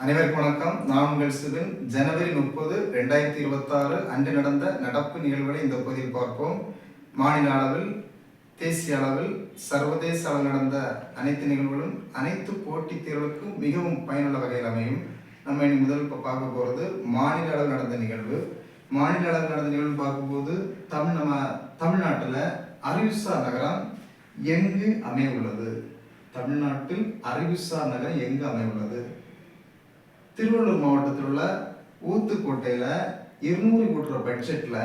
அனைவருக்கும் வணக்கம். நான் உங்கள் சிவன். ஜனவரி முப்பது ரெண்டாயிரத்தி இருபத்தாறு அன்று நடந்த நடப்பு நிகழ்வுகளை இந்த பகுதியில் பார்ப்போம். மாநில அளவில் தேசிய அளவில் சர்வதேச அளவில் நடந்த அனைத்து நிகழ்வுகளும் அனைத்து போட்டித் தேர்வுகளுக்கும் மிகவும் பயனுள்ள வகையில் அமையும். நம்ம இனி முதல் இப்போ பார்க்க போகிறது மாநில அளவில் நடந்த நிகழ்வு. மாநில அளவில் நடந்த நிகழ்வு பார்க்கும்போது தமிழ் நம்ம தமிழ்நாட்டில் அறிவுசார் நகரம் எங்கு அமைய உள்ளது? தமிழ்நாட்டில் அறிவுசார் நகரம் எங்கு அமைய உள்ளது? திருவள்ளூர் மாவட்டத்தில் உள்ள ஊத்துக்கோட்டையில் இருநூறு கோடி ரூபாய் பட்ஜெட்டில்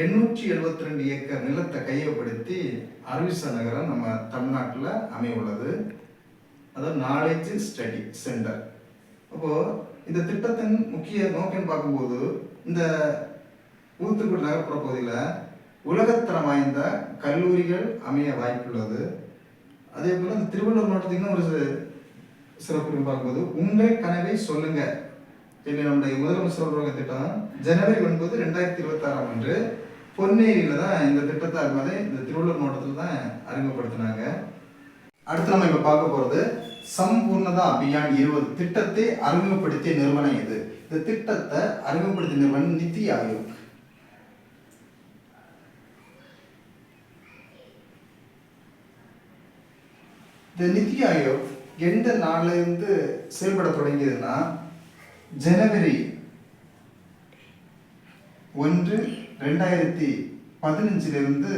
எண்ணூற்றி எழுபத்தி ரெண்டு ஏக்கர் நிலத்தை கையப்படுத்தி அறிவிச நகரம் நம்ம தமிழ்நாட்டில் அமைய உள்ளது அதாவது நாலேஜ் ஸ்டடி சென்டர் அப்போது இந்த திட்டத்தின் முக்கிய நோக்கம் பார்க்கும்போது இந்த ஊத்துக்குடி நகர்ப்புற பகுதியில் உலகத்தரம் வாய்ந்த கல்லூரிகள் அமைய வாய்ப்புள்ளது. அதே போல் இந்த திருவள்ளூர் மாவட்டத்துக்கு இன்னும் ஒரு சிறப்பு பார்க்கும்போது உங்கள் கனவை சொல்லுங்க. சொல்லி நம்முடைய முதலமைச்சர் உருவாக்க திட்டம் ஜனவரி ஒன்பது ரெண்டாயிரத்தி இருபத்தாறாம் அன்று பொன்னேரியில தான் இந்த திட்டத்தை அறிமுறை இந்த திருவள்ளூர் மாவட்டத்தில் தான் அறிமுகப்படுத்தினாங்க. அடுத்து நம்ம இப்போ பார்க்க போகிறது சம்பூர்ணதா அபியான் இருபது திட்டத்தை அறிமுகப்படுத்திய நிறுவனம் இது இந்த திட்டத்தை அறிமுகப்படுத்திய நிறுவனம் நிதி ஆயோக். இந்த நிதி ஆயோக் எந்த நாள்லேருந்து செயல்பட தொடங்கியதுன்னா ஜனவரி ஒன்று ரெண்டாயிரத்தி பதினஞ்சிலிருந்து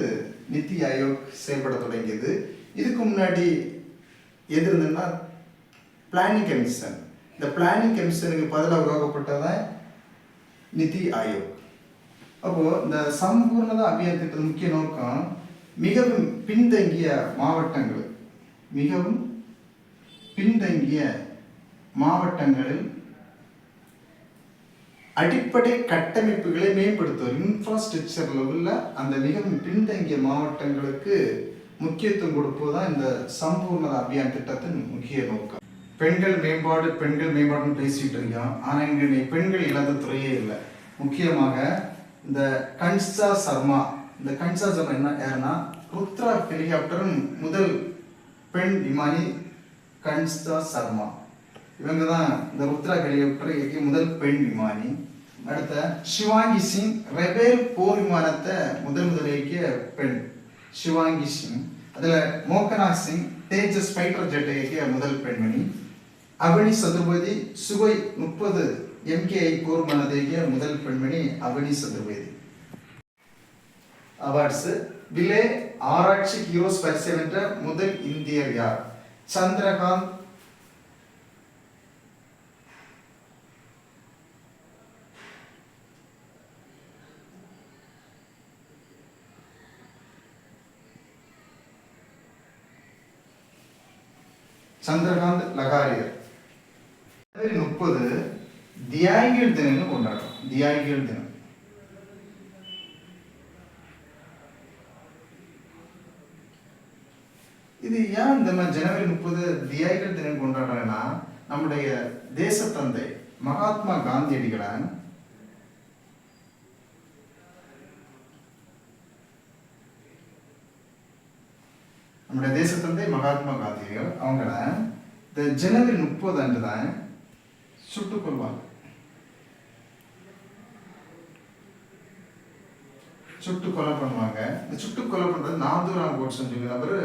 நித்தி ஆயோக் செயல்பட தொடங்கியது. இதுக்கு முன்னாடி எது இருந்ததுன்னா பிளானிங் கமிஷன் இந்த பிளானிங் கமிஷனுக்கு பதிலாக உருவாக்கப்பட்டதான் நிதி ஆயோக். அப்போது இந்த சம்பூர்ணதா அபியான் திட்டத்தின் முக்கிய நோக்கம் மிகவும் பின்தங்கிய மாவட்டங்கள் மிகவும் பின்தங்கிய மாவட்டங்களில் அடிப்படை கட்டமைப்புகளை மேம்படுத்துவது இன்ஃப்ராஸ்ட்ரக்சர் லெவலில் அந்த மிகவும் பின்தங்கிய மாவட்டங்களுக்கு முக்கியத்துவம் கொடுப்பது தான் இந்த சம்பூர்ண அபியான் திட்டத்தின் முக்கிய நோக்கம். பெண்கள் மேம்பாடு பெண்கள் மேம்பாடுன்னு பேசிட்டு இருக்கோம். ஆனால் இங்கே பெண்கள் இல்லாத துறையே இல்லை. முக்கியமாக இந்த கன்சா சர்மா இந்த கன்சா சர்மா என்ன யாருன்னா ருத்ரா ஹெலிகாப்டரும் முதல் பெண் விமானி கன்ஸ்தா சர்மா. இவங்க தான் இந்த ருத்ரா ஹெலிகாப்டர் இயக்கிய முதல் பெண் விமானி. அடுத்த சிவாங்கி சிங் ரெபேல் போர் விமானத்தை முதல் முதல் இயக்கிய பெண். சிவாங்கி சிங். அதுல மோகனா சிங் தேஜஸ் ஃபைட்டர் ஜெட்டை இயக்கிய முதல் பெண்மணி. அவனி சதுர்பதி சுவை முப்பது எம்கேஐ போர் விமானத்தை இயக்கிய முதல் பெண்மணி அவனி சதுர்பதி அவார்ட்ஸ். விலே ஆராய்ச்சி ஹீரோஸ் பரிசு வென்ற முதல் இந்தியர் யார்? சந்திரகாந்த். சந்திரகாந்த் லகாரியர். முப்பது தியாகிகள் தினம்னு கொண்டாடுறோம். தியாகிகள் தினம். இது ஏன் இந்த மாதிரி ஜனவரி முப்பது தியாகிகள் தினம் கொண்டாடுறேன்னா நம்முடைய தேசத்தந்தை மகாத்மா காந்தியடிகளை நம்முடைய தேசத்தந்தை மகாத்மா காந்திகள் அவங்கள இந்த ஜனவரி முப்பது அன்று தான் சுட்டுக் கொள்வாங்க சுட்டு கொலை பண்ணுவாங்க. இந்த சுட்டு கொலை பண்றது நாதூராம் கோட்சன் சொல்லி அவர்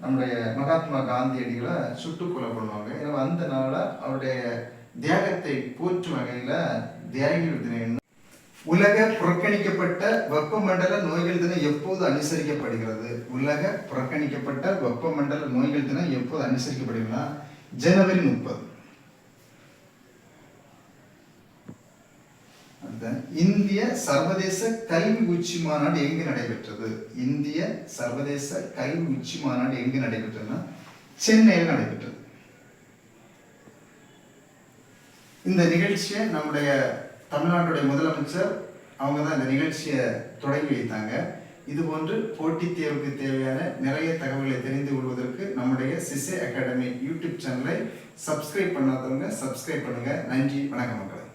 நம்முடைய மகாத்மா காந்தியடிகளை சுட்டு கொலை பண்ணுவாங்க. எனவே அந்த நாளில் அவருடைய தியாகத்தை போற்றும் வகையில் தியாகிகள் தினம் உலக புறக்கணிக்கப்பட்ட வெப்பமண்டல நோய்கள் தினம் எப்போது அனுசரிக்கப்படுகிறது? உலக புறக்கணிக்கப்பட்ட வெப்பமண்டல நோய்கள் தினம் எப்போது அனுசரிக்கப்படுகிறதுனா ஜனவரி முப்பது. இந்திய சர்வதேச கல்வி உச்சி மாநாடு எங்கு நடைபெற்றது? இந்திய சர்வதேச கல்வி உச்சி மாநாடு எங்கு நடைபெற்றதுன்னா சென்னையில் நடைபெற்றது. இந்த நிகழ்ச்சியை நம்முடைய தமிழ்நாட்டுடைய முதலமைச்சர் அவங்க தான் இந்த நிகழ்ச்சியை தொடங்கி வைத்தாங்க. இது போன்று போட்டித் தேர்வுக்கு தேவையான நிறைய தகவல்களை தெரிந்து கொள்வதற்கு நம்முடைய சிசே அகாடமி யூடியூப் சேனலை சப்ஸ்கிரைப் பண்ணாதவங்க சப்ஸ்கிரைப் பண்ணுங்க. நன்றி வணக்கம் மக்களை.